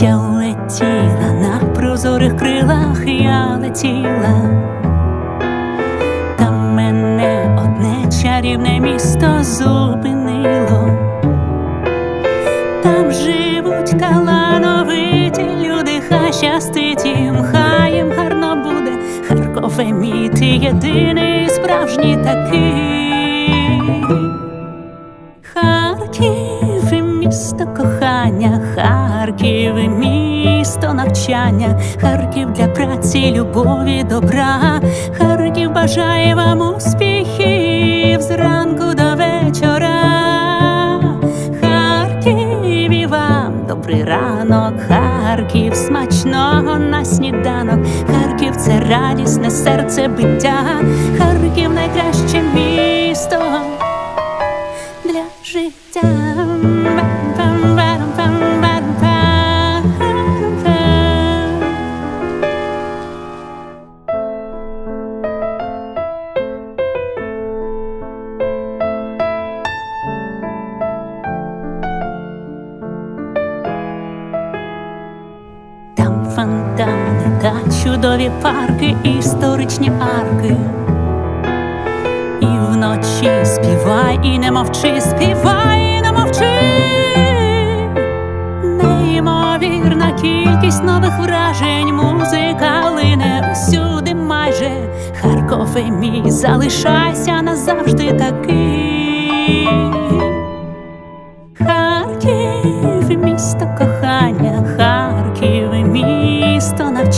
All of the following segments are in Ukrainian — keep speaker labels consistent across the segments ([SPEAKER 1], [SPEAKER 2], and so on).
[SPEAKER 1] Я летіла на прозорих крилах, я летіла, та мене одне чарівне місто зупинило. Там живуть талановиті люди, хай щастить їм, хай їм гарно буде. Харкове мій єдиний справжній такий. Місто кохання, Харків місто навчання, Харків для праці, любові, добра, Харків бажає вам успіхів зранку до вечора. Харків і вам добрий ранок, Харків смачного на сніданок, Харків це радісне серце биття, Харків найкраще чудові парки, історичні арки. І вночі співай і не мовчи, співай і не мовчи. Неймовірна кількість нових вражень, музика лине усюди майже. Харкове мій, залишайся назавжди такий. Харків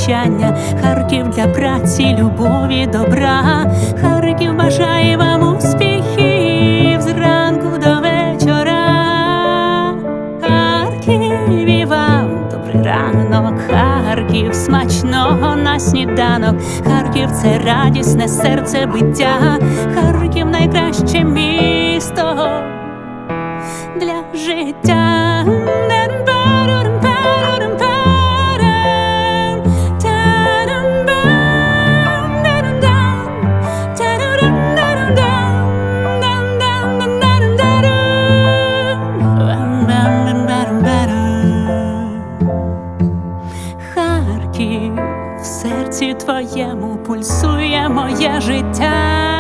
[SPEAKER 1] навчання, Харків для праці, любові, добра, Харків бажає вам успіхів зранку до вечора. Харків і вам добрий ранок, Харків смачного на сніданок, Харків це радісне серце биття, Харків найкраще місто для життя. Харків в серці твоєму пульсує моє життя.